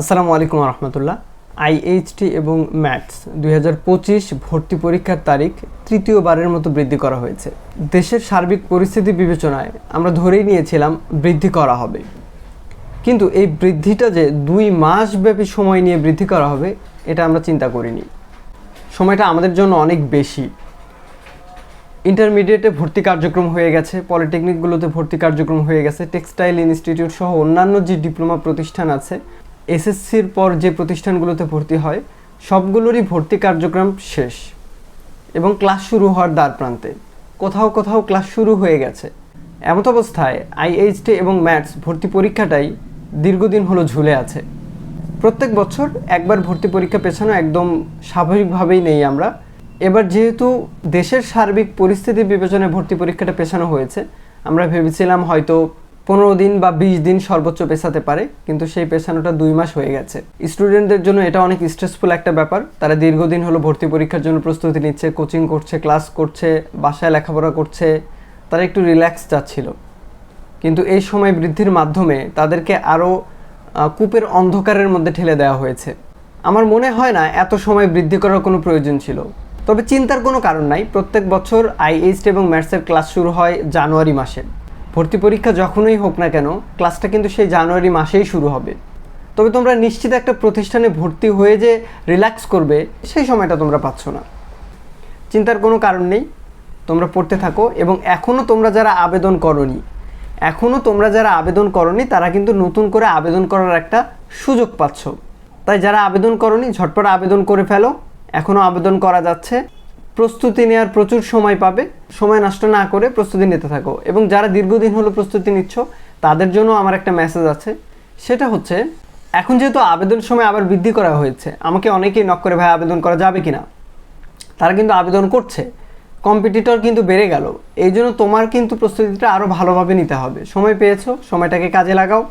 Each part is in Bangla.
আসসালামু আলাইকুম রহমতুল্লাহ। আইএইচটি এবং ম্যাথস দুই হাজার পঁচিশ ভর্তি পরীক্ষার তারিখ তৃতীয়বারের মতো বৃদ্ধি করা হয়েছে। দেশের সার্বিক পরিস্থিতি বিবেচনায় আমরা ধরেই নিয়েছিলাম বৃদ্ধি করা হবে। কিন্তু এই বৃদ্ধিটা যে দুই মাস ব্যাপী সময় নিয়ে বৃদ্ধি করা হবে, এটা আমরা চিন্তা করিনি। সময়টা আমাদের জন্য অনেক বেশি। ইন্টারমিডিয়েটে ভর্তি কার্যক্রম হয়ে গেছে, পলিটেকনিকগুলোতে ভর্তি কার্যক্রম হয়ে গেছে, টেক্সটাইল ইনস্টিটিউট সহ অন্যান্য যে ডিপ্লোমা প্রতিষ্ঠান আছে এসএসসির পর যে প্রতিষ্ঠানগুলোতে ভর্তি হয়, সবগুলোরই ভর্তি কার্যক্রম শেষ এবং ক্লাস শুরু হওয়ার দ্বার প্রান্তে। কোথাও কোথাও ক্লাস শুরু হয়ে গেছে। এমত অবস্থায় আইএইচটি এবং ম্যাথস ভর্তি পরীক্ষাটাই দীর্ঘদিন হলো ঝুলে আছে। প্রত্যেক বছর একবার ভর্তি পরীক্ষা পেছানো একদম স্বাভাবিকভাবেই নেই আমরা। এবার যেহেতু দেশের সার্বিক পরিস্থিতি বিবেচনায় ভর্তি পরীক্ষাটা পেছানো হয়েছে, আমরা ভেবেছিলাম হয়তো পনেরো দিন বা বিশ দিন সর্বোচ্চ পেছাতে পারে, কিন্তু সেই পেছানোটা দুই মাস হয়ে গেছে। স্টুডেন্টদের জন্য এটা অনেক স্ট্রেসফুল একটা ব্যাপার। তারা দীর্ঘদিন হলো ভর্তি পরীক্ষার জন্য প্রস্তুতি নিচ্ছে কোচিং করছে ক্লাস করছে, বাসায় লেখাপড়া করছে, তারা একটু রিল্যাক্স চাচ্ছিল কিন্তু এই সময় বৃদ্ধির মাধ্যমে তাদেরকে আরও কূপের অন্ধকারের মধ্যে ঠেলে দেওয়া হয়েছে। আমার মনে হয় না এত সময় বৃদ্ধি করার কোনো প্রয়োজন ছিল। তবে চিন্তার কোনো কারণ নাই। প্রত্যেক বছর আইএইচট এবং ম্যাথসের ক্লাস শুরু হয় জানুয়ারি মাসে। ভর্তি পরীক্ষা যখনই হোক না কেন, ক্লাসটা কিন্তু সেই জানুয়ারি মাসেই শুরু হবে। তবে তোমরা নিশ্চিত একটা প্রতিষ্ঠানে ভর্তি হয়ে যে রিল্যাক্স করবে, সেই সময়টা তোমরা পাচ্ছ না। চিন্তার কোনো কারণ নেই, তোমরা পড়তে থাকো এবং এখনও তোমরা যারা আবেদন করনি এখনও তোমরা যারা আবেদন করনি, তারা কিন্তু নতুন করে আবেদন করার একটা সুযোগ পাচ্ছ। তাই যারা আবেদন করনি, ঝটপট আবেদন করে ফেলো। এখনও আবেদন করা যাচ্ছে। প্রস্তুতি নেওয়ার প্রচুর সময় পাবে। সময় নষ্ট না করে প্রস্তুতি নিতে থাকো। এবং যারা দীর্ঘদিন হলো প্রস্তুতি নিচ্ছ, তাদের জন্য আমার একটা মেসেজ আছে। সেটা হচ্ছে, এখন যেহেতু আবেদন সময় আবার বৃদ্ধি করা হয়েছে, আমাকে অনেকেই নক করে, ভাই, আবেদন করা যাবে কি না তারা কিন্তু আবেদন করছে। কম্পিটিটর কিন্তু বেড়ে গেল। এই জন্য তোমার কিন্তু প্রস্তুতিটা আরও ভালোভাবে নিতে হবে। সময় পেয়েছ, সময়টাকে কাজে লাগাও।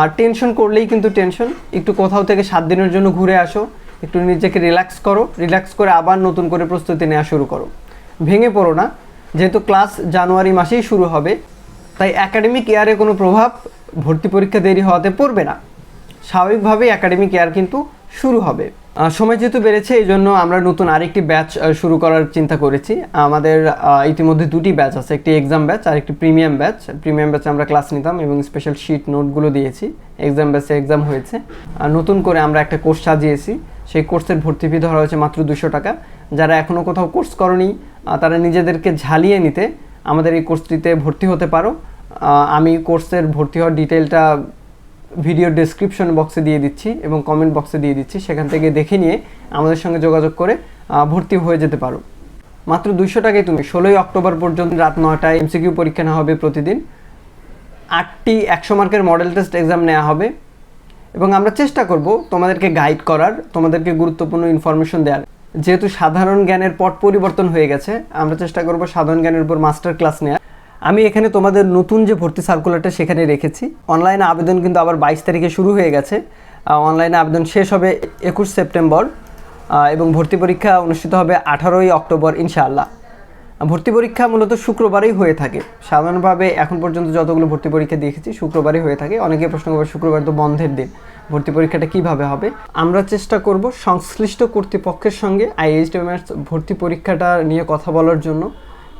আর টেনশন করলেই কিন্তু টেনশন একটু কোথাও থেকে সাত দিনের জন্য ঘুরে আসো। একটু নিজেকে রিল্যাক্স করো রিল্যাক্স করে আবার নতুন করে প্রস্তুতি নেওয়া শুরু করো। ভেঙে পড়ো না, যেহেতু ক্লাস জানুয়ারি মাসেই শুরু হবে, তাই একাডেমিক ইয়ারে কোনো প্রভাব ভর্তি পরীক্ষা দেরি হওয়াতে পড়বে না। স্বাভাবিকভাবেই একাডেমিক ইয়ার কিন্তু শুরু হবে। সময় যেহেতু বেড়েছে, এই জন্য আমরা নতুন আরেকটি ব্যাচ শুরু করার চিন্তা করেছি। আমাদের ইতিমধ্যে দুটি ব্যাচ আছে, একটি এক্সাম ব্যাচ আর একটি প্রিমিয়াম ব্যাচ প্রিমিয়াম ব্যাচে আমরা ক্লাস নিতাম এবং স্পেশাল শিট নোটগুলো দিয়েছি। এক্সাম ব্যাচে এক্সাম হয়েছে। আর নতুন করে আমরা একটা কোর্স সাজিয়েছি। সেই কোর্সের ভর্তি ফি ধরা হয়েছে মাত্র দুশো টাকা। যারা এখনও কোথাও কোর্স করনি তারা নিজেদেরকে ঝালিয়ে নিতে আমাদের এই কোর্সটিতে ভর্তি হতে পারো। আমি কোর্সের ভর্তি হওয়ার ডিটেলটা ভিডিও ডেসক্রিপশন বক্সে দিয়ে দিচ্ছি এবং কমেন্ট বক্সে দিয়ে দিচ্ছি। সেখান থেকে দেখে নিয়ে আমাদের সঙ্গে যোগাযোগ করে ভর্তি হয়ে যেতে পারো। মাত্র দুইশো টাকায় তুমি ষোলোই অক্টোবর পর্যন্ত রাত নটায় এমসিকিউ পরীক্ষা নেওয়া হবে প্রতিদিন। আটটি একশো মার্কের মডেল টেস্ট এক্সাম নেওয়া হবে। এবং আমরা চেষ্টা করব তোমাদেরকে গাইড করার, তোমাদেরকে গুরুত্বপূর্ণ ইনফরমেশন দেওয়ার যেহেতু সাধারণ জ্ঞানের পট পরিবর্তন হয়ে গেছে, আমরা চেষ্টা করব সাধারণ জ্ঞানের উপর মাস্টার ক্লাস নেওয়ার আমি এখানে তোমাদের নতুন যে ভর্তি সার্কুলারটা সেখানে রেখেছি। অনলাইনে আবেদন কিন্তু আবার বাইশ তারিখে শুরু হয়ে গেছে। অনলাইনে আবেদন শেষ হবে একুশ সেপ্টেম্বর এবং ভর্তি পরীক্ষা অনুষ্ঠিত হবে আঠারোই অক্টোবর, ইনশাআল্লাহ। ভর্তি পরীক্ষা মূলত শুক্রবারেই হয়ে থাকে। সাধারণভাবে এখন পর্যন্ত যতগুলো ভর্তি পরীক্ষা দেখেছি শুক্রবারই হয়ে থাকে। অনেকে প্রশ্ন করবে, শুক্রবার তো বন্ধের দিন, ভর্তি পরীক্ষাটা কীভাবে হবে? আমরা চেষ্টা করব সংশ্লিষ্ট কর্তৃপক্ষের সঙ্গে আইএইচডিএমএস ভর্তি পরীক্ষাটা নিয়ে কথা বলার জন্য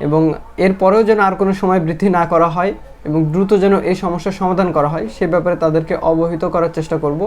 এবং এরপরেও যেন আর কোনো সময় বৃদ্ধি না করা হয় এবং দ্রুত যেন এই সমস্যার সমাধান করা হয়, সে ব্যাপারে তাদেরকে অবহিত করার চেষ্টা করব।